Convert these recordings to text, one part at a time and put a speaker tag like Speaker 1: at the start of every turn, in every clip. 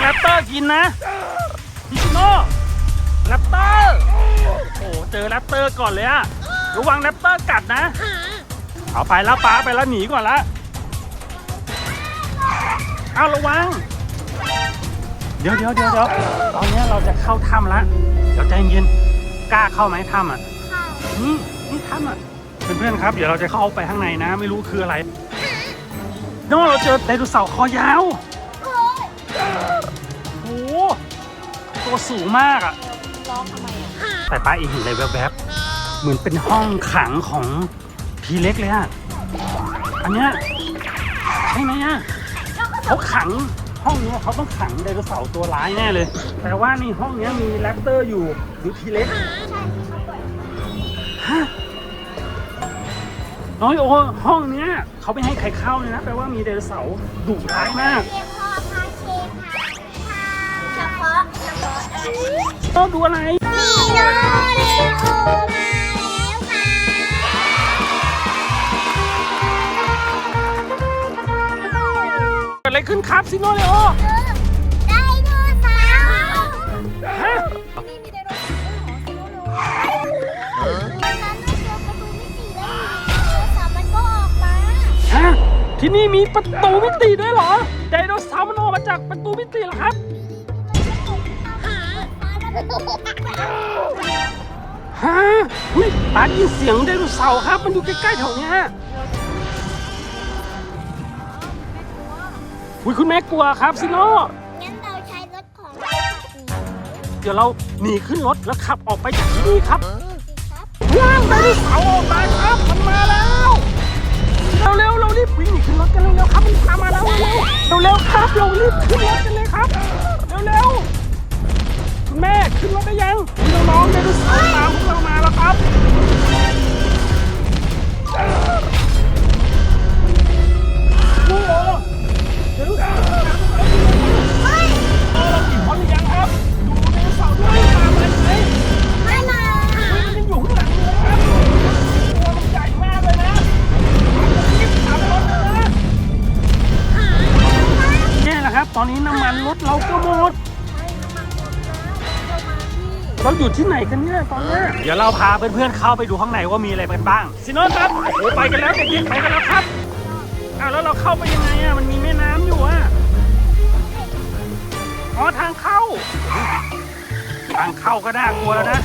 Speaker 1: แรปเตอร์กินนะพิชิโน่แรปเตอร์ โอ้เจอแรปเตอร์ก่อนเลยอะระวังแรปเตอร์กัดนะ เอาไปแล้วป้าไปแล้วหนีก่อนละเอาระวัง เดี๋ยวเดี๋ยวเดี๋ยวเดี๋ยวตอนนี้เราจะเข้าถ้ำละเดี๋ยวใจเย็นกล้าเข้าไหมถ้ำอะนี่นี่ถ้ำอะเพื่อนๆครับ เดี๋ยวเราจะเข้าไปข้างในนะ ไม่รู้คืออะไรโน่เราเจอไดโนเสาร์คอยาว ตัวสูงมากอะ
Speaker 2: ร้องทำไมอะ
Speaker 1: แต่ป้าเองเห็นอะไรแวบๆเหมือนเป็นห้องขังของทีเล็กเลยอะอันเนี้ยใช่ไหมอะเขาขังห้องเนี้ยเขาต้องขังไดโนเสาร์ตัวร้ายแน่เลย แต่ว่าในห้องเนี้ยมีแรปเตอร์อยู่หรือทีเล็กฮะน้อยโอห้องเนี้ยเขาไม่ให้ใครเข้าเลยนะแปลว่ามีไดโนเสาร์ดุร้ายมาก
Speaker 2: ชอ
Speaker 1: บดูอะไร
Speaker 2: นีโนเรโอมาแล้วค่ะ
Speaker 1: เกิดอะไรขึ้นครับซิโนเลโอ
Speaker 2: ไดโนเสาร์
Speaker 1: ฮะ
Speaker 2: นี่มีไดโนเสาร์ด้วยเหรอซิโนโรวันนั้นเราเจอประตูมิติแล้วอยู่ดีไดโนเสาร์มันก็ออกมา
Speaker 1: ฮะที่นี่มีประตูมิติด้วยเหรอไดโนเสาร์มันออกมาจากประตูมิติเหรอครับ ฮะอุ้ยปาได้ยินเสียงไดโนเสาร์ครับ มันอยู่ใกล้ๆแถวเนี้ยอุ้ยคุณแม่กลัวครับซิโน่
Speaker 2: งั้นเราใช้รถของเราขับหนี
Speaker 1: เดี๋ยวเราหนีขึ้นรถแล้วขับออกไปจากที่นี่ครับ
Speaker 2: สิครับ
Speaker 1: ว้าวไดโนเสาร์ออกมาครับมันมา เราพาเพื่อนๆเข้าไปดูข้างในว่ามีอะไรกันบ้างซิโนนครับโอ้ไปกันแล้วเด็กๆไปกันแล้วครับอ้าวแล้วเราเข้าไปยังไงอะมันมีแม่น้ำอยู่อะอ๋อทางเข้า ทางเข้าก็น่ากลัวแล้วนะ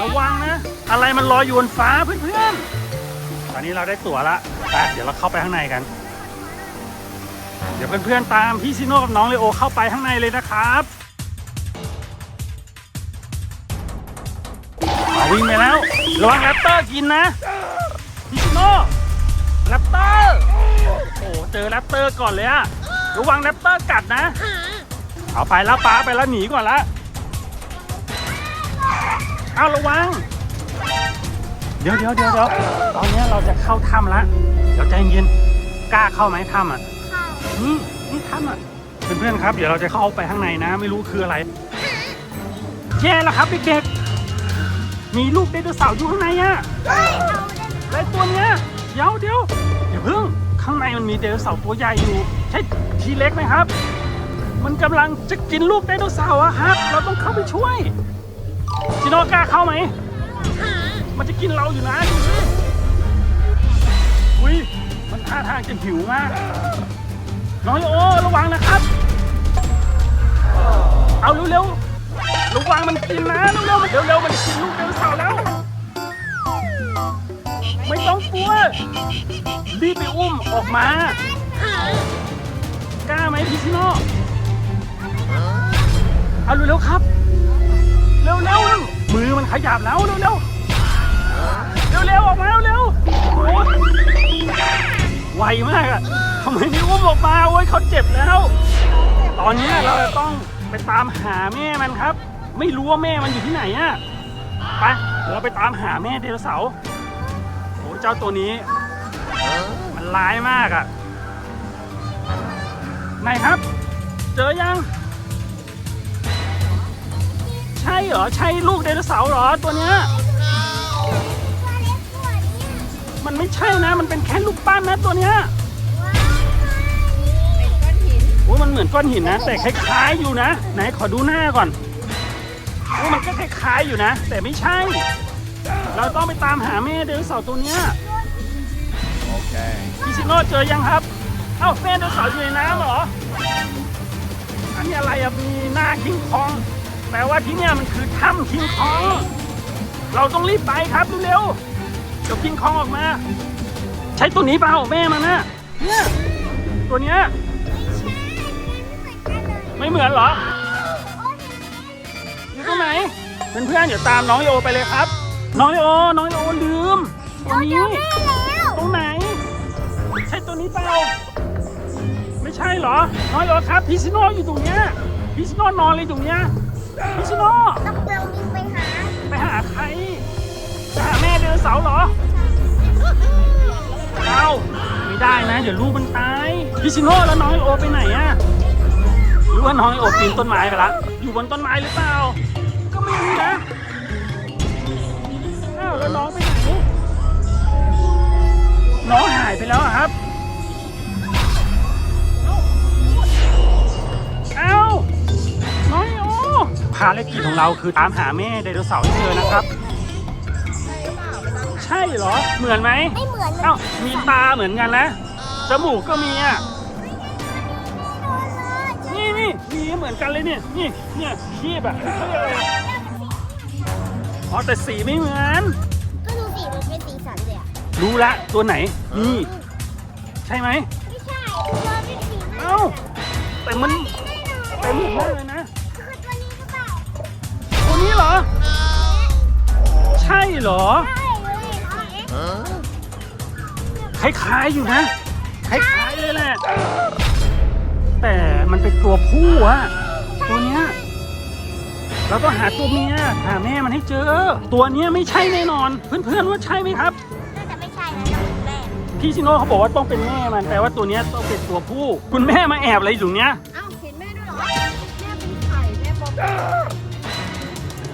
Speaker 1: ระวังนะ อะไรมันลอยอยู่บนฟ้าเพื่อนๆตอนนี้เราได้ตั๋วละไปเดี๋ยวเราเข้าไปข้างในกัน เดี๋ยวเพื่อนๆตามพี่ซิโน่กับน้องเลโอเข้าไปข้างในเลยนะครับ วิ่งไปแล้วระวังแรปเตอร์กินนะพี่ซิโน่แรปเตอร์โอ้เจอแรปเตอร์ก่อนเลยอะระวังแรปเตอร์กัดนะ เอาไปแล้วป้าไปแล้วหนีก่อนละเอาระวัง เดี๋ยวเดี๋ยวเดี๋ยวเดี๋ยวตอนนี้เราจะเข้าถ้ำละเดี๋ยวใจเย็นกล้าเข้าไหมถ้ำอะ
Speaker 2: ค่ะ
Speaker 1: นี่นี่ถ้ำอะเพื่อนๆครับ เดี๋ยวเราจะเข้าไปข้างในนะ ไม่รู้คืออะไรแย่แล้วครับเด็กๆ มีลูกไดโนเสาร์อยู่ข้างในอะ
Speaker 2: ได้
Speaker 1: ไอตัวเนี้ยเดี๋ยวเดี๋ยวอย่าเพิ่งข้างในมันมีไดโนเสาร์ตัวใหญ่อยู่ ใช่ทีเล็กไหมครับ มันกำลังจะกินลูกไดโนเสาร์อะครับ เราต้องเข้าไปช่วยจิโนกล้าเข้าไหมมันจะกินเราอยู่นะดูสิอุ้ยมันท่าทางจะหิวมากน้อยโอระวังนะครับ เอาเร็วๆ ระวังมันกินนะเร็วๆมันเร็วๆมันกินลูกไดโนสาร์แล้ว ไม่ต้องกลัวรีบไปอุ้มออกมากล้าไหมพี่ชิโน่เอาเร็วๆครับ เร็วๆมือมันขยับแล้วเร็วๆเร็วๆออกมาเร็วๆโอ้ยไวมากอะทำไมไม่อุ้มออกมาโอ้ยเขาเจ็บแล้ว ตอนนี้เราจะต้องไปตามหาแม่มันครับ ไม่รู้ว่าแม่มันอยู่ที่ไหนอะไปเดี๋ยวเราไปตามหาแม่ไดโนเสาร์โอ้เจ้าตัวนี้ มันร้ายมากอะไหนครับ เจอยัง ใช่เหรอ ใช่ลูกไดโนเสาร์เหรอตัวเนี้ย
Speaker 2: ตัวเล็กกว่านี้
Speaker 1: มันไม่ใช่นะ มันเป็นแค่ลูกปั้นนะตัวเนี้ย
Speaker 2: เป็นก้อนหิน
Speaker 1: โอ้อ้มันเหมือนก้อนหินนะ แต่คล้ายๆอยู่นะ ไหนขอดูหน้าก่อน โอ้มันก็คล้ายๆอยู่นะ แต่ไม่ใช่ เราต้องไปตามหาแม่ไดโนเสาร์ตัวเนี้ย
Speaker 3: Okay.
Speaker 1: พี่ชิโน่เจอยังครับ เอ้าแม่ไดโนเสาร์อยู่ในน้ำเหรอ อันนี้อะไรอะมีหน้าคิงคอง แปลว่าที่เนี่ยมันคือถ้ำคิงคอง เราต้องรีบไปครับเร็วๆเดี๋ยวคิงคองออกมา ใช้ตัวนี้เปล่าแม่มันนะเนี่ยตัวเนี้ย
Speaker 2: ไม่เหมือนเลย
Speaker 1: ไม่เหมือนหรอ รงไหนเพื่อนๆเดี๋ยวตามน้องโยไปเลยครับ น้องโยน้องโยลืมตัว
Speaker 2: เราเจ
Speaker 1: นี้
Speaker 2: อแม่แล้ว
Speaker 1: ตรงไหน ใช่ตัวนี้เปล่าไม่ใช่เหรอ น้องโยครับพี่ชิโน่อยู่ตรงเนี้ยพี่ชิโน่นอนเลยตรงเนี้ยพี่ชิโน่
Speaker 2: ต้องเดินไปหา
Speaker 1: ไปหาใครจะหาแม่เดินเสาร์เหรอเอาไม่ได้นะ เดี๋ยวลูกมันตายพี่ชิโน่แล้วน้องโอไปไหนอะห รือว่าน้องโอปีนต้นไม้ไปละอยู่บนต้นไม้หรือเปล่า ก็ไม่รู้นะอ้าวแล้วน้องไปไหนน้องหายไปแล้วอะครับเอ้าน้องโอภารกิจของเราคือตามหาแม่ไดโนเสาร์ให้เจอนะครับ ใช่เหรอเหมือนไหม
Speaker 2: ไม่เหมือนเลย
Speaker 1: เอ้ามีตาเหมือนกันนะจมูกก็มีอะ เหมือนกันเลยเนี่ย นี่ เนี่ยคีบอะเขาเรียกอะไรอะอ๋อแต่สีไม่เหมือน
Speaker 2: ก็ดูสิมันเป็นสีสันเลยอะ
Speaker 1: รู้ละตัวไหน นี่ ใช่ไหม
Speaker 2: ไม่ใช่เราเป็นสีหน้า
Speaker 1: เอ้า แต่มันแต่เหมือนมากเลยนะ
Speaker 2: คือตัวนี้หรือเปล่า
Speaker 1: ตัวนี้เหรอ ใช่เหรอ
Speaker 2: ใช่เลยเอ๊ะ
Speaker 3: Huh?
Speaker 1: คล้ายๆอยู่นะ คล้ายๆเลยแหละ แต่มันเป็นตัวผู้อะตัวเนี้ยเราต้องหาตัวเมียหาแม่มันให้เจอ ตัวเนี้ยไม่ใช่แน่นอน เพื่อนๆว่าใช่ไหมครับ
Speaker 2: น่าจะไม่ใช่นะน้องแม่
Speaker 1: พี่ชิโน่เขาบอกว่าต้องเป็นแม่มันแปลว่าตัวเนี้ยต้องเป็นตัวผู้ คุณแม่มาแอบอะไรอยู่ตรงเนี้ย
Speaker 2: เอ้าเห็นแม่ด้วยเหรอ แม่เป็นไข่แม่บอม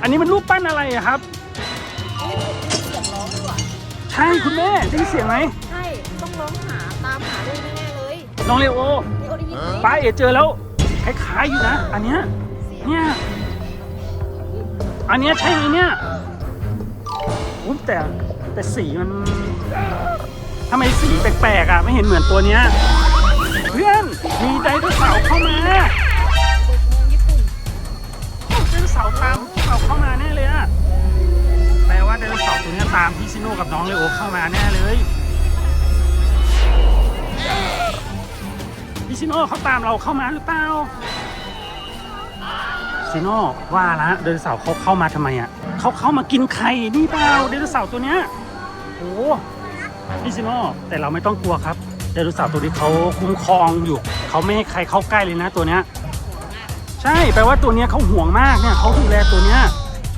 Speaker 1: อันนี้มันรูปปั้นอะไรอะครับ
Speaker 2: เสียงร้องด้วย
Speaker 1: ใช่คุณแม่ได้ยินเสียงไหม
Speaker 4: ใช่ ต้องร้องหาตามหาด้วยแน่ๆเลย
Speaker 1: น้องเลโอ ป้าเอ๋เจอแล้วคล้ายๆอยู่นะ อันเนี้ยเนี่ยอันเนี้ยใช่ไหมเนี่ยอุ๊ยแต่แต่สีมันทำไมสีแปลกๆอะไม่เห็นเหมือนตัวเนี้ยเพื่อนมีไดโนเสาร์เข้ามา
Speaker 4: เด็น
Speaker 1: ไดโนเสาร์ตามพวกเราเข้ามาแน่เลยอะแปลว่าไดโนเสาร์ตัวเนี้ยตามพี่ชิโน่กับน้องเลโอเข้ามาแน่เลย พี่ชิโน่เขาตามเราเข้ามาหรือเปล่าชิโน่ว่าละไดนเสาร์เขาเข้ามาทำไมอะเขาเข้ามากินไข่นี่เปล่าไดนเสาร์ตัวเนี้ยโอ้พี่ชิโน่แต่เราไม่ต้องกลัวครับไดนเสาร์ตัวนี้เขาคุ้มครองอยู่เขาไม่ให้ใครเข้าใกล้เลยนะตัวเนี้ยใช่แปลว่าตัวเนี้ยเขาห่วงมากเนี่ยเขาดูแลตัวเนี้ย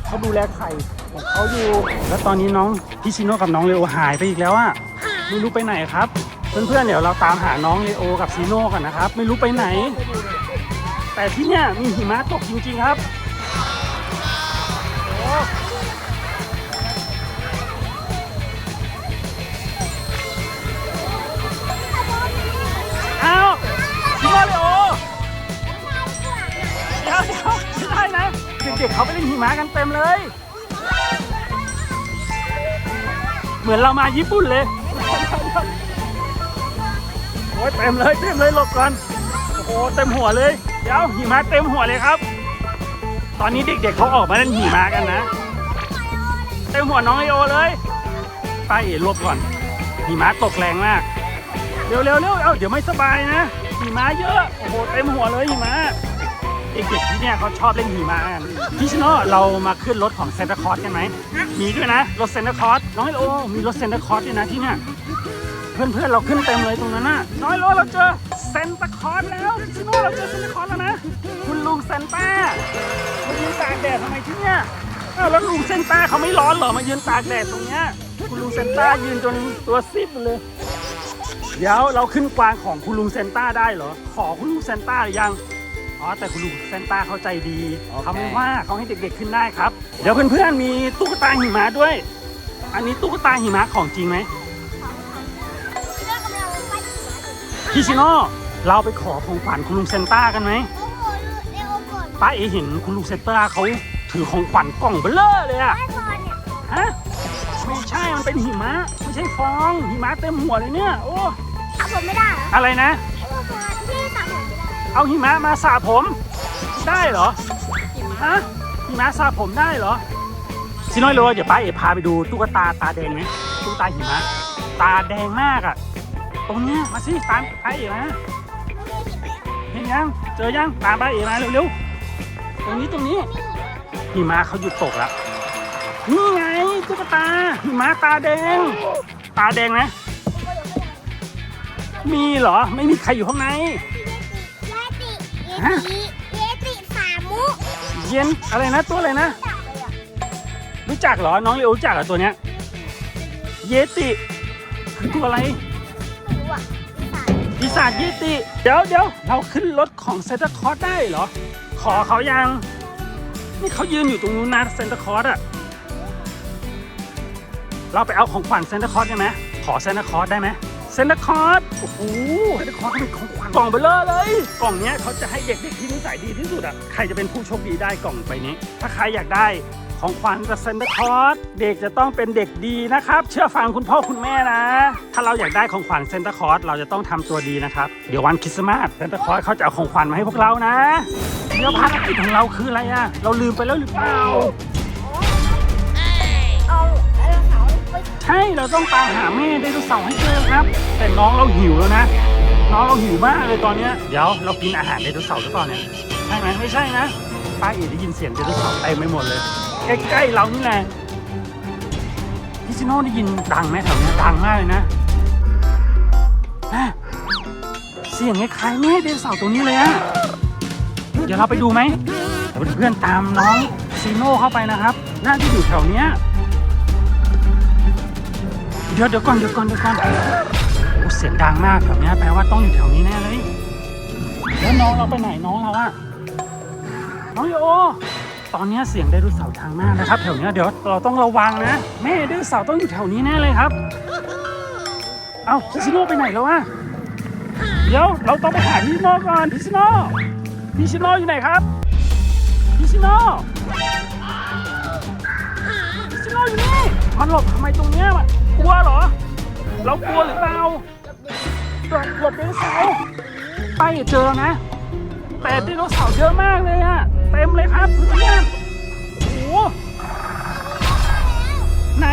Speaker 1: เขาดูแลไข่ของเขาอยู่ แล้วตอนนี้น้องพี่ชิโน่กับน้องเลโอหายไปอีกแล้วอะไม่รู้ไปไหนครับ เพื่อนๆเดี๋ยวเราตามหาน้องเลโอกับชิโน่กันนะครับ ไม่รู้ไปไหน แต่ที่เนี่ยมีหิมะตกจริง ๆครับโอ้อ้าชิโน่เลโอเดี๋ยวเดี๋ยวไม่ได้นะเด็กๆเขาไปเล่นหิมะกันเต็มเลย เหมือนเรามาญี่ปุ่นเลย อ้ยเต็มเลยเต็มเลยหลบก่อนโอ้โหเต็มหัวเลย เดี๋ยวหิมะเต็มหัวเลยครับ ตอนนี้เด็กๆเขาออกมาเล่นหิมะกันนะ เต็มหัวน้องไอโอเลยไปเอ๋หลบก่อนหิมะตกแรงมาก เร็วๆเร็วเอ้าเดี๋ยวไม่สบายนะหิมะเยอะโอ้โหเต็มหัวเลยหิมะเด็กๆที่เนี่ยเขาชอบเล่นหิมะกันพี่ชโน่เรามาขึ้นรถของเซนต์คอร์สกันไหมมีด้วยนะรถเซนต์คอร์สน้องไอโอมีรถเซนต์คอร์สด้วยนะที่เนี่ย เพื่อนๆเราขึ้นเต็มเลยตรงนั้นน่ะน้อยโลเราเจอเซนต์คอร์สแล้วพี่ชิโน่เราเจอเซนต์คอร์สแล้วนะคุณลุงเซนต้ามายืนตากแดดทำไมที่เนี่ยอ้าวแล้วลุงเซนต้าเขาไม่ร้อนเหรอมายืนตากแดดตรงเนี้ยคุณลุงเซนต้ายืนจนตัวซีดไปเลย เดี๋ยวเราขึ้นกวางของคุณลุงเซนต้าได้เหรอ ขอคุณลุงเซนต้าหรือยังอ๋อแต่คุณลุงเซนต้าเขาใจดี
Speaker 3: โอเค
Speaker 1: เขาไม่ว่าเขาให้เด็กๆขึ้นได้ครับ เดี๋ยวเพื่อนๆมีตุ๊กตาหิมะด้วย อันนี้ตุ๊กตาหิมะของจริงไหม พี่ชิโน่เราไปขอของขวัญคุณลุงเซนต้ากันไหม
Speaker 2: โอ้โหเร็วก่อน
Speaker 1: ป้าเอเห็นคุณลุงเซนต้าเขาถือของขวัญกล่องเบลเลอร์เลยอะ
Speaker 2: ไอ้บอลเนี่ย
Speaker 1: ฮะไม่ใช่มันเป็นหิมะไม่ใช่ฟองหิมะเต็มหัวเลยเนี่ยโอ้
Speaker 2: เอาผมไม่ได้เหรอ
Speaker 1: อะไรนะ
Speaker 2: ไอ้บอลพี่ตัดผมไม่ได้
Speaker 1: เอาหิมะมาสระผม ได้เหรอฮะหิมะสระผมได้เหรอซิน้อยเลยเดี๋ยวป้าเอ๋พาไปดูตุ๊กตาตาแดงไหมตุ๊กตาหิมะ ตาแดงมากอะ ตรงนี้มาสิตามป้าเอ๋มาเห็นยังเจอยังตามป้าเอ๋มาเร็วๆตรงนี้ตรงนี้หิมะเขาหยุดตกแล้วนี่ไงตุ๊กตาหิมะตาแดง ตาแดงนะ มีเหรอไม่มีใครอยู่ข้างใน
Speaker 2: เยติเยติเยติสามุ
Speaker 1: เย็นอะไรนะตัวอะไรนะ รู้จักเหรอน้องเรียวรู้จักเหรอตัวเนี้ยเยติคือตัวอะไร ปีศาจเยติ เดี๋ยวเดี๋ยวเราขึ้นรถของเซนตาคอร์สได้เหรอ ขอเขายัง นี่เขายืนอยู่ตรงนู้นนะเซนตาคอร์สอะเราไปเอาของขวัญเซนตาคอร์สได้ไหมขอเซนตาคอร์สได้ไหมเซนตาคอร์สโอ้โหเซนตาคอร์สเป็นของขวัญกล่องเบลเลอร์เลย กล่องเนี้ยเขาจะให้เด็กๆที่นิสัยดีที่สุดอะใครจะเป็นผู้โชคดีได้กล่องใบนี้ ถ้าใครอยากได้ ของขวัญกับเซนตาคอร์สเด็กจะต้องเป็นเด็กดีนะครับ เชื่อฟังคุณพ่อคุณแม่นะ ถ้าเราอยากได้ของขวัญเซนตาคอร์สเราจะต้องทำตัวดีนะครับ เดี๋ยววันคริสต์มาสเซนตาคอร์สเขาจะเอาของขวัญมาให้พวกเรานะเดี๋ยวภารกิจของเราคืออะไรอะเราลืมไปแล้วหรือเปล่า
Speaker 2: เอาเอาเขาไป
Speaker 1: ใช่เราต้องตามหาแม่ไดโนเสาร์ให้เจอครับ แต่น้องเราหิวแล้วนะ น้องเราหิวมากเลยตอนเนี้ยเดี๋ยวเรากินอาหารไดโนเสาร์หรือเปล่าเนี่ยใช่ไหมไม่ใช่นะ ป้าเอ๋ได้ยินเสียงไดโนเสาร์เต็มไปหมดเลย ใกล้ๆเรานี่แหละพี่ซิโน่ได้ยินดังไหมแถวนี้ดังมากเลยนะเสียงคล้ายๆแม่ไดโนเสาร์ตัวนี้เลยอะเดี๋ยวเราไปดูไหมเพื่อนๆตามน้องซีโน่เข้าไปนะครับ น่าจะอยู่แถวเนี้ยเดี๋ยวเดี๋ยวก่อนเดี๋ยวก่อนเดี๋ยวก่อนโอ้เสียงดังมากแถวนี้แปลว่าต้องอยู่แถวนี้แน่เลย แล้วน้องเราไปไหนน้องเราอะ น้องโยตอนนี้เสียงไดโนเสาร์ดังมานะครับ แถวนี้เดี๋ยวเราต้องระวังนะ แม่ไดโนเสาร์ต้องอยู่แถวนี้แน่เลยครับ เอ้าพิซิโน่ไปไหนแล้ววะเดี๋ยวเราต้องไปหาพิซิโน่ก่อนพิซิโน่พิซิโน่อยู่ไหนครับพิซิโน่พิซิโน่อยู่นี่ มันหลบทำไมตรงเนี้ยมันกลัวเหรอ เรากลัวหรือเปล่าหลบหลบไดโนเสาร์ไปเจอแล้วนะแต่ไดโนเสาร์เยอะมากเลยอะ เต็มเลยครับเพื่อนโอ้โหไหน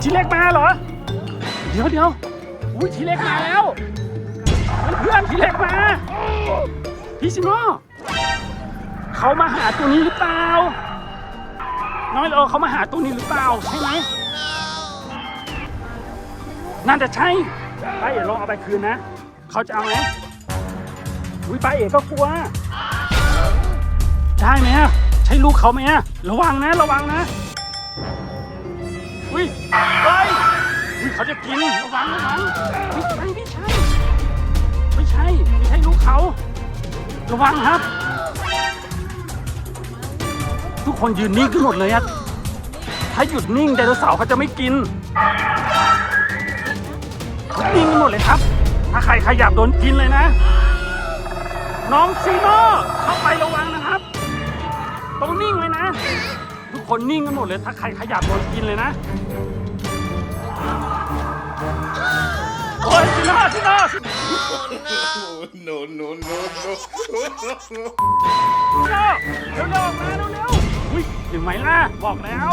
Speaker 1: ทีเล็กมาเหรอ เดี๋ยวเดี๋ยวอุ้ยทีเล็กมาแล้ว เพื่อนทีเล็กมาพี่ซิโน่เขามาหาตัวนี้หรือเปล่า น้อยโอเขามาหาตัวนี้หรือเปล่าใช่ไหมน่าจะใช่ป้าเอ๋ลองเอาไปคืนนะ เขาจะเอาไหมอุ้ยป้าเอ๋ก็กลัว ได้ไหมอะใช่ลูกเขาไหมอะระวังนะระวังนะอุ้ยเฮ้ยอุ้ยเขาจะกินระวังระวังไม่ใช่ไม่ใช่ไม่ใช่ไม่ใช่ลูกเขาระวังครับ ทุกคนยืนนิ่งกันหมดเลยอะถ้าหยุดนิ่งไดโนเสาร์เขาจะไม่กินนิ่งกันหมดเลยครับ ถ้าใครขยับโดนกินเลยนะ น้องซีโน่เข้าไประวังนะครับ ต้องนิ่งไว้นะ ทุกคนนิ่งกันหมดเลย ถ้าใครขยับโดนกินเลยนะ โอ้ยซีโน่ซีโน่
Speaker 3: no, no, no, no.
Speaker 1: ซีโน่เร็วๆออกมาเร็วๆอุ้ยถึงไหมล่ะ บอกแล้ว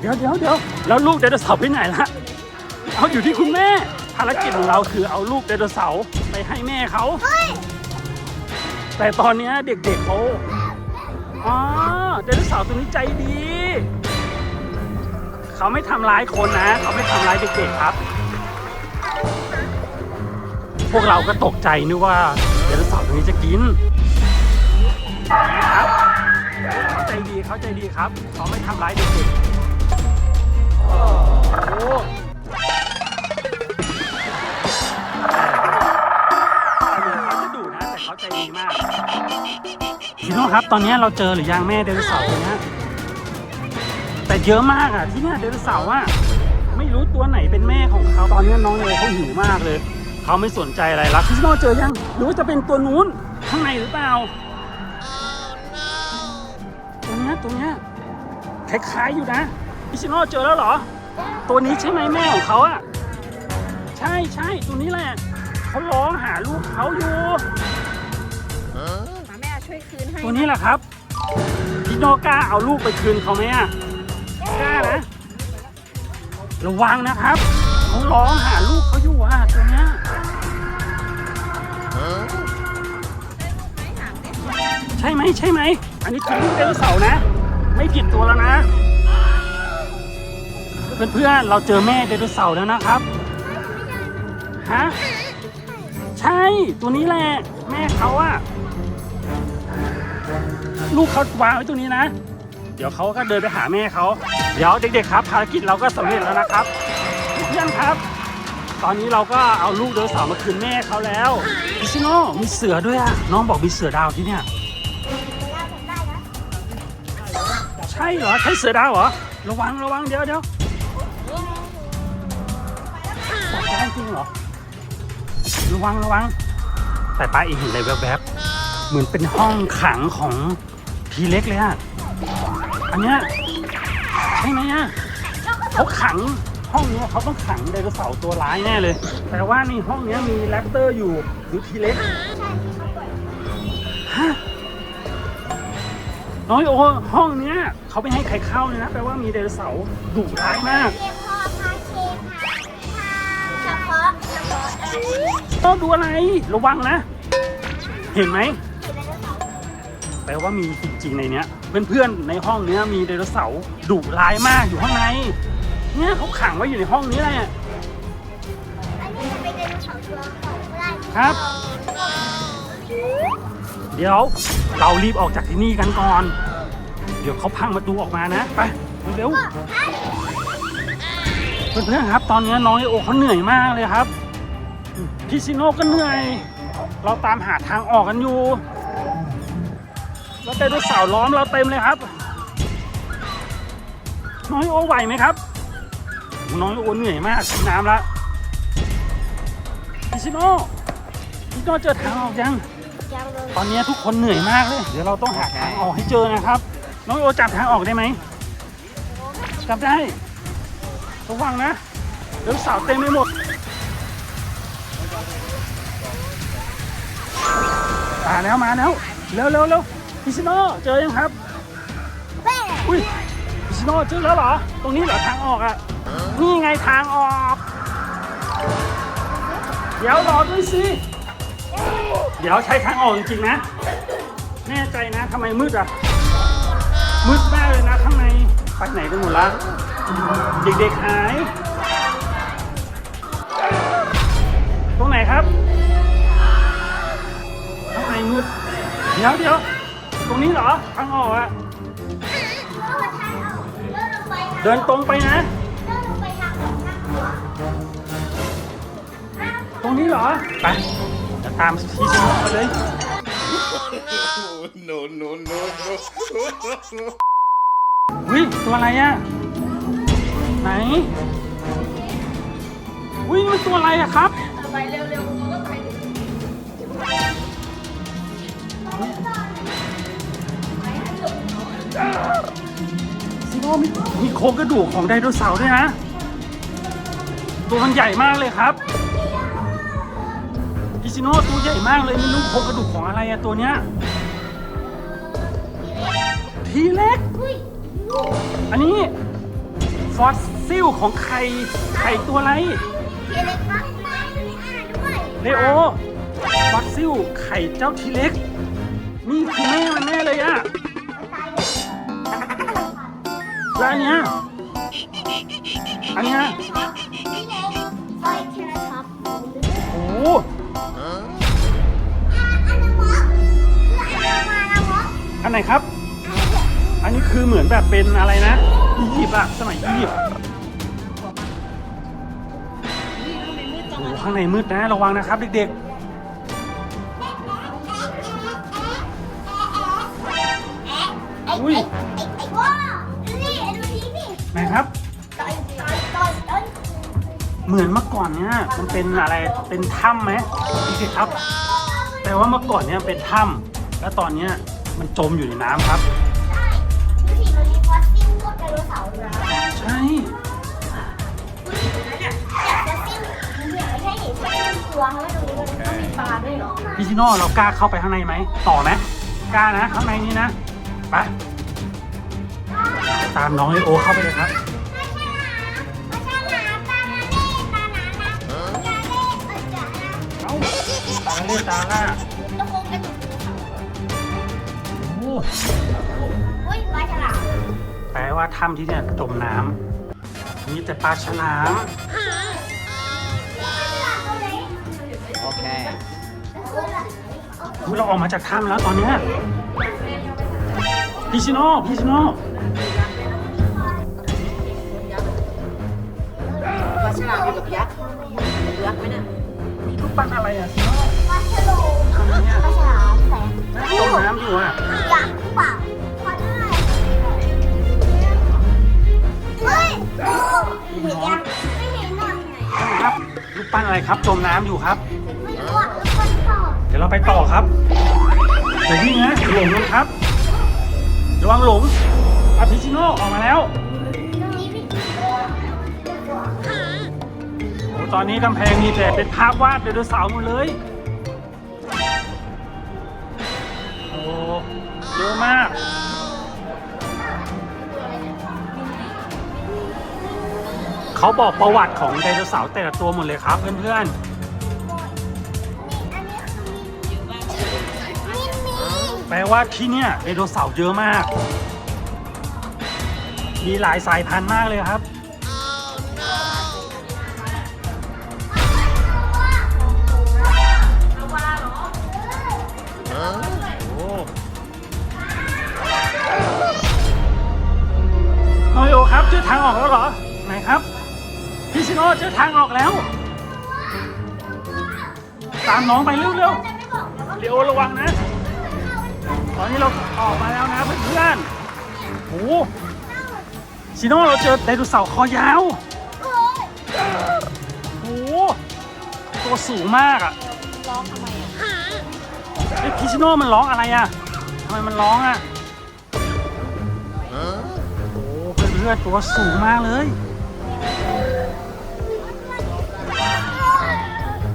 Speaker 1: เดี๋ยวเดี๋ยวเดี๋ยวแล้วลูกไดโนเสาร์ไปไหนละเอาอยู่ที่คุณแม่ ภารกิจของเราคือเอาลูกไดโนเสาร์ ไปให้แม่เขา แต่ตอนเนี้ยเด็กๆเขาอ๋อไดโนเสาร์ตัวนี้ใจดี เขาไม่ทำร้ายคนนะ เขาไม่ทำร้ายเด็กๆครับ พวกเราก็ตกใจนึกว่าไดโนเสาร์ตัวนี้จะกินครับเขาใจดีเขาใจดีครับ เขาไม่ทำร้ายเด็กๆโอ้ เขาใจดีมากพี่โน้ครับ ตอนนี้เราเจอหรือยังแม่ไดโนเสาร์ตัวเนี้ยแต่เยอะมากอะที่เนี่ยไดโนเสาร์อะไม่รู้ตัวไหนเป็นแม่ของเขาตอนนี้น้องเลยเขาหิวมากเลย เขาไม่สนใจอะไรแล้วพี่ชิโน่เจอยังหรือว่าจะเป็นตัวนู้นข้างในหรือเปล่าตัวเนี้ยตัวเนี้ยคล้ายๆอยู่นะพี่ชิโน่เจอแล้วเหรอ ตัวนี้ใช่ไหมแม่ของเขาอะใช่ใช่ตัวนี้แหละเขาร้องหาลูกเขาอยู่
Speaker 4: มาแม่ ช่วยคืนให้
Speaker 1: ตัวนี้แหละครับพี่โนกล้าเอาลูกไปคืนเขาไหมอะกล้านะระวังนะครับเขาร้องหาลูกเขาอยู่อะตัวเนี้ยใช่ไหมใช่ไหม อันนี้คือลูกไดโนเสาร์นะ ไม่ผิดตัวแล้วนะ เพื่อนๆเราเจอแม่ไดโนเสาร์แล้วนะครับฮะใช่ตัวนี้แหละ แม่เขาอะ ลูกเขาวางไว้ตรงนี้นะ เดี๋ยวเขาก็เดินไปหาแม่เขาเดี๋ยวเด็กๆครับภารกิจเราก็สำเร็จแล้วนะครับเพื่อนครับ ตอนนี้เราก็เอาลูกไดโนเสาร์มาคืนแม่เขาแล้วพิชิโน่มีเสือด้วยอะน้องบอกมีเสือดาวที่เนี่ยใช่เหรอใช่เสือดาวเหรอระวังระวังเดี๋ยวเดี๋ยวจับได้จริงเหรอระวังระวังแต่ป้าเองเห็นอะไรแวบๆเหมือนเป็นห้องขังของ ทีเล็กเลยอะอันเนี้ยใช่ไหมอะเขาขังห้องเนี้ยเขาต้องขังไดโนเสาร์ตัวร้ายแน่เลย แต่ว่าในห้องเนี้ยมีแรปเตอร์อยู่หรือทีเล็กฮะน้อยโอห้องเนี้ยเขาไม่ให้ใครเข้าเลยนะแปลว่ามีไดโนเสาร์ดุร้ายมาก
Speaker 2: เรียกพ่อพาเชฟค่ะเฉพาะเฉพาะเออ
Speaker 1: ต้องดูอะไรระวังนะ เห็นไหม แปลว่ามีจริงๆในเนี้ย เพื่อนๆในห้องเนี้ยมีไดโนเสาร์ดุร้ายมากอยู่ข้างใน เนี่ยเขาขังไว้อยู่ในห้องนี้แหละ
Speaker 2: อันนี้จะเป็นไดโนเสาร์ตัวของแรก
Speaker 1: ครับ เดี๋ยวเรารีบออกจากที่นี่กันก่อน เดี๋ยวเขาพังประตูออกมานะ ไปเร็วๆเพื่อนๆครับ ตอนนี้น้องไอโอเขาเหนื่อยมากเลยครับพี่ซิโน่ก็เหนื่อย เราตามหาทางออกกันอยู่ แล้วไดโนเสาร์ล้อมเราเต็มเลยครับ น้องไอโอไหวไหมครับ น้องโอเหนื่อยมากน้ำละพี่ซิโน่พี่ซิโน่เจอทางออกยัง
Speaker 2: ยังเลย
Speaker 1: ตอนนี้ทุกคนเหนื่อยมากเลย เดี๋ยวเราต้องหาทางออกให้เจอนะครับ น้องโอจับทางออกได้ไหมจับได้ระวังนะเดี๋ยวสาวเต็มไปหมดมาแล้วมาแล้วเร็วเร็วเร็ว พิชิโน่เจอยังครับ
Speaker 2: แม่
Speaker 1: อุ้ยพิชิโน่เจอแล้วเหรอ ตรงนี้เหรอทางออกอะ นี่ไงทางออก เดี๋ยวรอด้วยสิ เดี๋ยวใช้ทางออกจริงๆนะ แน่ใจนะทำไมมืดอะ มืดมากเลยนะข้างในไปไหนกันหมดละเด็กๆหาย ตรงไหนครับข้างในมืด เดี๋ยวเดี๋ยว ตรงนี้เหรอทางออกอะ
Speaker 2: ก็มาทางเอาเดินลงไปทาง
Speaker 1: เดินตรงไปนะ
Speaker 2: เดินลงไปทางออกทางหัว
Speaker 1: ตรงนี้เหรอ ไปจะตามพี่ชิโนไปเลย
Speaker 3: no, no, no, no.
Speaker 1: วิตัวอะไรอะไหนวิมันตัวอะไรอะครับ
Speaker 4: มี
Speaker 1: มีโครงกระดูกของไดโนเสาร์ด้วยนะ ตัวมันใหญ่มากเลยครับพิซิโนตัวใหญ่มากเลยไม่รู้โครงกระดูกของอะไรอะตัวเนี้ยทีเล็ก อันนี้ฟอสซิลของไข่ไข่ตัวอะไร
Speaker 2: เขีเลยครับมาอยู่ในอ่านด้วย
Speaker 1: เลโอฟอสซิลไข่เจ้าทีเล็กนี่คือแม่มันแน่เลยอะ แล้วอันเนี้ยอันเนี้ย
Speaker 2: นี่เองซอเทราท็อป
Speaker 1: โอ้โห
Speaker 2: อันนวะคืออันนวะนวะ
Speaker 1: อันไหนครับ อันนี้คือเหมือนแบบเป็นอะไรนะอียิปต์อะสมัยอียิปต์
Speaker 4: นี่ทำไมมืดจัง
Speaker 1: โอ้โหข้างในมืดนะระวังนะครับเด็กๆอุ้ย ครับ เหมือนเมื่อก่อนเนี่ยมันเป็นอะไรเป็นถ้ำไหมนี่สิครับ แต่ว่าเมื่อก่อนเนี่ยเป็นถ้ำแล้วตอนเนี้ยมันจมอยู่ในน้ำครับ
Speaker 2: ดูสิมันมีฟอสซิลพวกไดโนเสาร์อยู่นะ
Speaker 1: ใช่
Speaker 2: อยากฟอสซิลมันเหมือนไม่ใช่เห็นแค่ตัวเขาไม่ดูมันต้องมีปลาด้วยเหรอ
Speaker 1: พี่ชิโน่เรากล้าเข้าไปข้างในไหมต่อไหมกล้านะข้างในนี้นะไป ตามน้องไอโอเข้าไปเลยครับ
Speaker 2: ไม่ใช่น้ำปลาเล่ปลาหนานะปลาเล่เออจะนะ
Speaker 1: เอ้าตาเล่ตาล่า
Speaker 2: แล้วคงกระดูก
Speaker 1: โอ้
Speaker 2: อุ้ยปลาฉลาม
Speaker 1: แปลว่าถ้ำที่เนี่ยจมน้ำมีแต่ปลาฉลาม
Speaker 2: โอเค
Speaker 1: อุ๊ยเราออกมาจากถ้ำแล้วตอนเนี้ยพี่ชิโน่พี่ชิโน่า
Speaker 4: ฉลามอยู่กับยักษ์ยักษ์ไหมเนี่ย
Speaker 1: นี่รูปปั้นอะไรอะชิโน่
Speaker 2: ปลาฉลาม
Speaker 1: ทำไมเนี่ย
Speaker 2: ปลาฉลามแสง
Speaker 1: จมน้ำอยู่อะ
Speaker 2: ยักษ์เปล่าพอได้เฮ้ยเห็นยังไม่เห็นหน่อย
Speaker 1: ครับรูปปั้นอะไรครับจมน้ำอยู่ครับ
Speaker 2: ไม่รู้อะแล้วคนต่อ
Speaker 1: เดี๋ยวเราไปต่อครับเดี๋ยวนี่นะหลงนะครับระวังหลงอาพิชิโน่ออกมาแล้ว
Speaker 2: ต
Speaker 1: อนนี้กำแพงมีแต่เป็นภาพวาดไดโนเสาร์หมดเลย โอ้เยอะมากเขาบอกประวัติของไดโนเสาร์แต่ละตัวหมดเลยครับ เพื่อนๆ แปลว่าที่เนี่ยไดโนเสาร์เยอะมาก มีหลายสายพันธุ์มากเลยครับ ทางออกแล้วเหรอ ไหนครับ พี่ชิโน่เจอทางออกแล้ว ตามน้องไปเร็ว
Speaker 2: จะไม่บอกนะว่า
Speaker 1: ๆเดี๋ยวระวังนะ ตอนนี้เราออกมาแล้วนะเพื่อนๆโอ้โหชิโน่เราเจอไดโนเสาร์คอยาว
Speaker 2: เฮ้ย
Speaker 1: โอ้โหตัวสูงมากอะ
Speaker 4: ร้องทำไมอะ
Speaker 1: ไอ้ยพี่ชิโน่มันร้องอะไรอะทำไมมันร้องอะ พื่อนตัวสูงมากเลย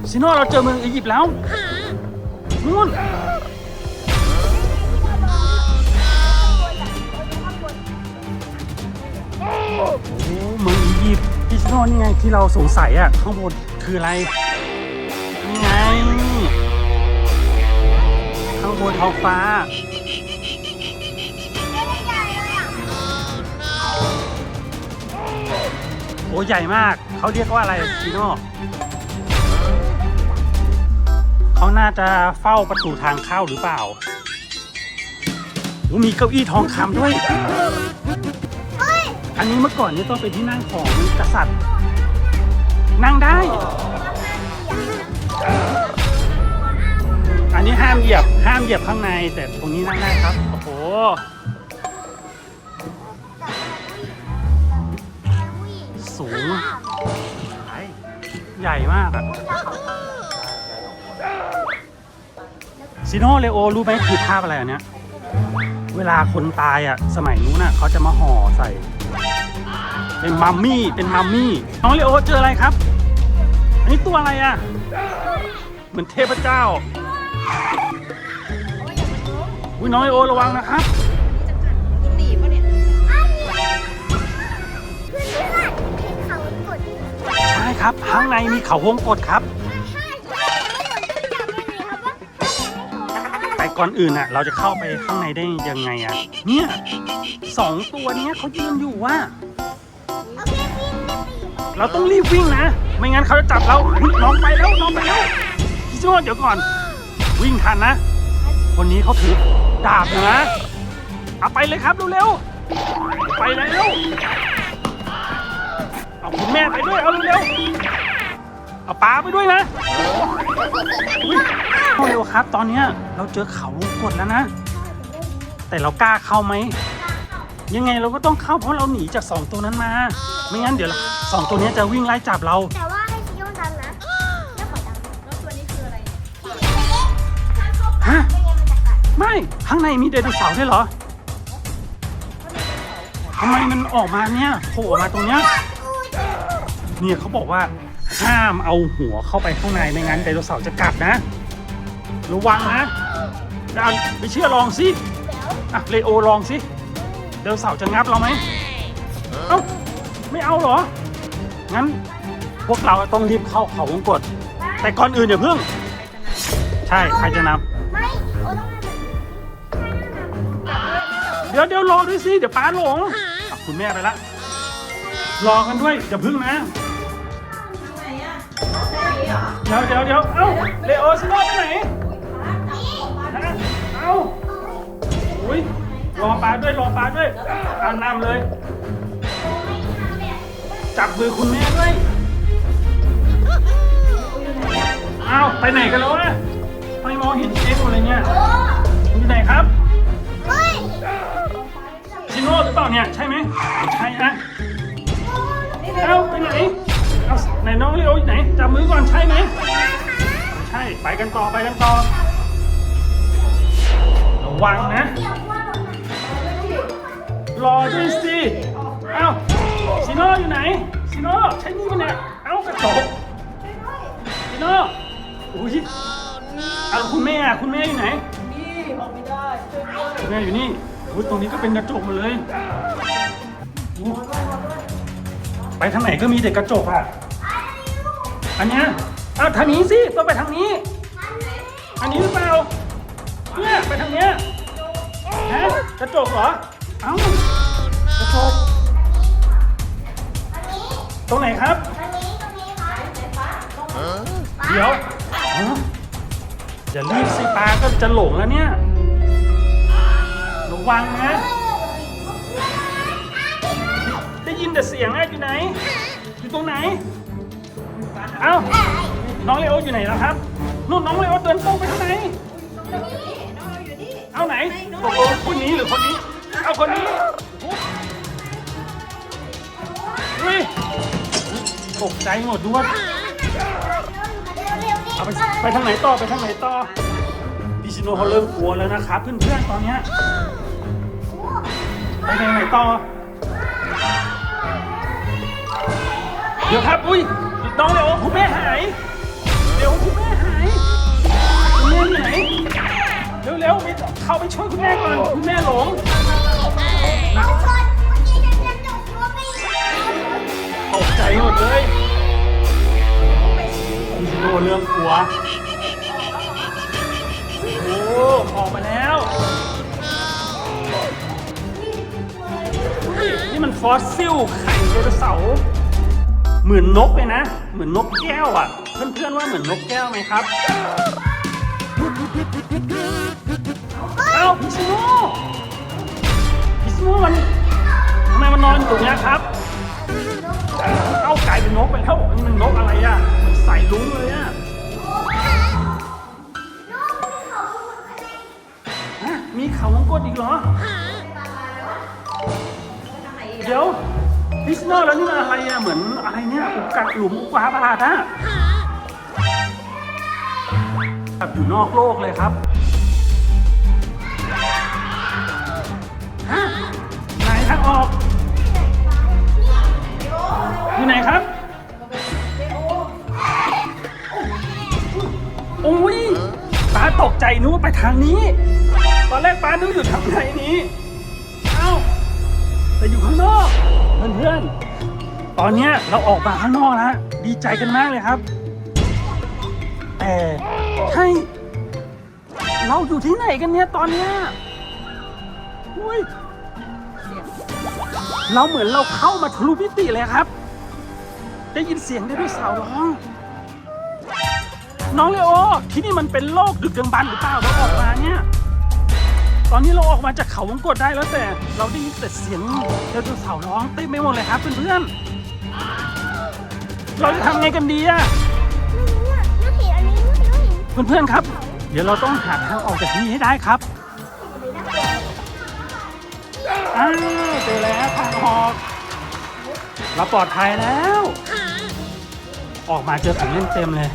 Speaker 1: ชิโน่เราเจอเมืองอียิปต์แล้วนู่นโอ้เมืองอียิปต์พี่ชิโน่นี่ไงที่เราสงสัยอะข้างบนคืออะไรนี่ไงข้างบนท้องฟ้า โอ้ใหญ่มาก เขาเรียกว่าอะไรจีโน่เขาน่าจะเฝ้าประตูทางเข้าหรือเปล่าโอ้มีเก้าอี้ทองคำด้วย อันนี้เมื่อก่อนนี่ต้องเป็นที่นั่งของกษัตริย์ นั่งได้ อันนี้ห้ามเหยียบ ห้ามเหยียบข้างใน แต่ตรงนี้นั่งได้ครับ โอ้โห สูง ใหญ่มากอะซิโนเลโอรู้ไหมคือภาพอะไรอันเนี้ย เวลาคนตายอะ สมัยนู้นอะเขาจะมาห่อใส่ เป็นมัมมี่เป็นมัมมี่น้องเลโอเจออะไรครับ อันนี้ตัวอะไรอะ เหมือนเทพเจ้าอุ้ยน้องเลโอระวังนะครับ ช่ครับข้างในมีเขาวงกดครับ
Speaker 2: ใช่ใช่ไม่เหมือนจับเลยครับว่าถ้า
Speaker 1: แต่ก่อนอื่นอะ เราจะเข้าไปข้างในได้ยังไงอะ เนี่ยสองตัวเนี้ยเขายืนอยู่ว่า
Speaker 2: โอเคพี่ไม่ตี
Speaker 1: เราต้องรีบวิ่งนะ ไม่งั้นเขาจะจับเราอุ๊ยน้องไปแล้วน้องไปแล้วพี่โจ้เดี๋ยวก่อน วิ่งทันนะ คนนี้เขาถือดาบอยู่นะเอาไปเลยครับเร็วๆไปแล้ว เอาคุณแม่ไปด้วย เอาเร็วเอาปลาไปด้วยนะเร็วครับ ตอนเนี้ยเราเจอเขาวงกดแล้วนะ แต่เรากล้าเข้าไหม ยังไงเราก็ต้องเข้าเพราะเราหนีจากสองตัวนั้นมา ไม่งั้นเดี๋ยวสองตัวนี้จะวิ่งไล่จับเรา
Speaker 2: แต่ว่าให้ชิโยนดันะแล้ว
Speaker 4: ตัวนี้คืออะ
Speaker 1: ไรถ้าเข้าม่ะไม่ข้างในมีไดโนเสาร์ด้วยเหรอทำไมมันออกมาเนี่ยโผล่มาตรงเนี้ย เนี่ยเขาบอกว่าห้ามเอาหัวเข้าไปข้างในไม่งั้นไดโนเสาร์จะกัดนะ ระวังนะดาไม่เชื่อลองสิอะเลโอลองสิไดโนเสาร์จะงับเราไหมเอ้าไม่เอาเหรอ งั้นพวกเราต้องรีบเข้าเขาวงกดแต่ก่อนอื่นอย่าเพิ่ง ใช่ใครจะนำ
Speaker 2: ไม่โอต้องทำ
Speaker 1: เดี๋ยวเดี๋ยวรอด้วยสิเดี๋ยวป้าหลงอะคุณแม่ไปละรอกันด้วยอย่าเพึ่งนะ เดี๋ยวเดี๋ยวเดี๋ยวเอ้าเลโอซิโนไปไหนฮะเอ้าอุ้ยรอป้าด้วยรอป้าด้วยตามนำเลย จับมือคุณแม่ด้วยเอ้าไปไหนกันแล้ววะทำไมมองเห็นเจ๊หมดเลยเนี่ยคุณอยู่ไหนครับ
Speaker 2: เฮ้ย
Speaker 1: ชิโน่หรือเปล่าเนี่ยใช่ไหมไม่ใช่นะเอาไปไหน เอาไหนน้องเลโออยู่ไหนจับมือก่อนใช่ไหมไม่ใช่ไปกันต่อไปกันต่อระวังนะ รอด้วยสิเอ้าชิโน่อยู่ไหนชิโน่ใช่นี่มันเนี่ยเอ้ากระจกชิโน่อุ้ยเอาคุณแม่อะคุณแม่อยู่ไหนแม่อยู่นี่อุ๊ยตรงนี้ก็เป็นกระจกหมดเลยอู้ ไปทางไหนก็มีแต่กระจกอะ อันเนี้ยอ้าวทางนี้สิต้องไปทางนี้ อันนี้หรือเปล่า เนี่ยไปทางเนี้ยฮะกระจกเหรอ เอ้ากระจกตรงไหนครับ เดี๋ยวฮะอย่ารีบสิปลาก็จะหลงแล้วเนี่ย ระวังนะได้ ยินแต่เสียงอะอยู่ไหน อยู่ตรงไหน เอ้า น้องเลโออยู่ไหนแล้วครับ นู่นน้องเลโอเดินตรงไปทางไหน เอาไหนตกลงคนนี้หรือคนนี้ เอาคนนี้อุ้ยตกใจหมดด้วยเอาไปไปทางไหนต่อไปทางไหนต่อพี่ชิโนเขาเริ่มกลัวแล้วนะครับ เพื่อนๆตอนเนี้ยไปทางไหนต่อ เดี๋ยวครับ อุ้ยน้องเร็วคุณแม่หายเร็วคุณแม่หายคุณแม่อยู่ไหนเร็วๆไปเข้าไปช่วยคุณแม่ก่อนคุณแม่หลงตกใจหมดเลยพี่โนเรื่องกลัวโอ้ออกมาแล้วนี่มันฟอสซิลไข่ไดโนเสาร์ เหมือนนกเลยนะ เหมือนนกแก้วอะ เพื่อนๆว่าเหมือนนกแก้วไหมครับ เอ้าพิซโน่พิซโน่มันทำไมมันนอนอยู่ตรงนี้ครับ เอ้ากลายเป็นนกไปแล้วนี่มันนกอะไรอะมันใส่ลุ้งเลยอะมีเขาวงกตอีกเหรอ เดี๋ยว พิซโนแล้วนี่มันอะไรอะเหมือนอะไรเนี่ยอุกกัดหลุมอุกวาบาทอะแบบอยู่นอกโลกเลยครับฮะไหนทางออก อยู่ไหนครับโอ้ยป้าตกใจนึกว่าไปทางนี้ ตอนแรกป้านึกอยู่ทางไหนนี้ เอ้า แต่อยู่ข้างนอกเพื่อนๆตอนเนี้ยเราออกมาข้างนอกแล้วดีใจกันมากเลยครับ แต่ใช่เราอยู่ที่ไหนกันเนี่ยตอนเนี้ยอุ้ยเราเหมือนเราเข้ามาทะลุมิติเลยครับ ได้ยินเสียงไดโนเสาร์ร้อง น้องเลโอที่นี่มันเป็นโลกดึกดำบรรพ์หรือเปล่าเราออกมาเนี่ย ตอนนี้เราออกมาจากเขาวงกดได้แล้วแต่เราได้ยินแต่เสียงไดโนเสาร์ร้องเต็มไปหมดเลยครับเพื่อนๆเราจะทำไงกันดีอะเพื่อนๆครับ เดี๋ยวเราต้องหาทางออกจากที่นี่ให้ได้ครับอ้าวเจอแล้วทางออกเราปลอดภัยแล้ว ออกมาเจอของเล่นเต็มเลย